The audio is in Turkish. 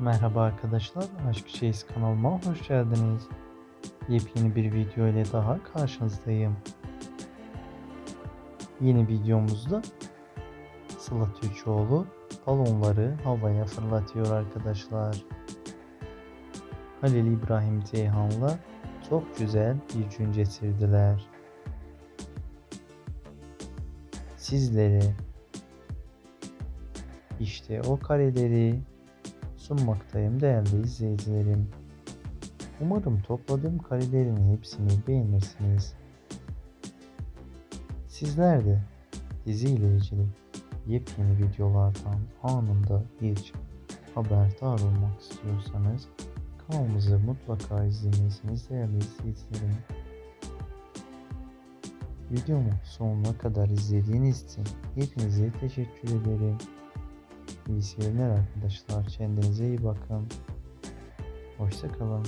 Merhaba arkadaşlar, Aşk Şeyiz kanalıma hoş geldiniz. Yepyeni bir video ile daha karşınızdayım. Yeni videomuzda Sıla Türkoğlu balonları havaya fırlatıyor arkadaşlar. Halil İbrahim Ceyhan'la çok güzel bir gün geçirdiler. Sizlere işte o kareleri sunmaktayım değerli izleyicilerim. Umarım topladığım karelerin hepsini beğenirsiniz. Sizler de dizi ile ilgili yepyeni videolardan anında ilk haberdar olmak istiyorsanız kanalımızı mutlaka izlemelisiniz değerli izleyicilerim. Videomu sonuna kadar izlediğiniz için hepinize teşekkür ederim. İyi seyirler arkadaşlar. Kendinize iyi bakın. Hoşçakalın.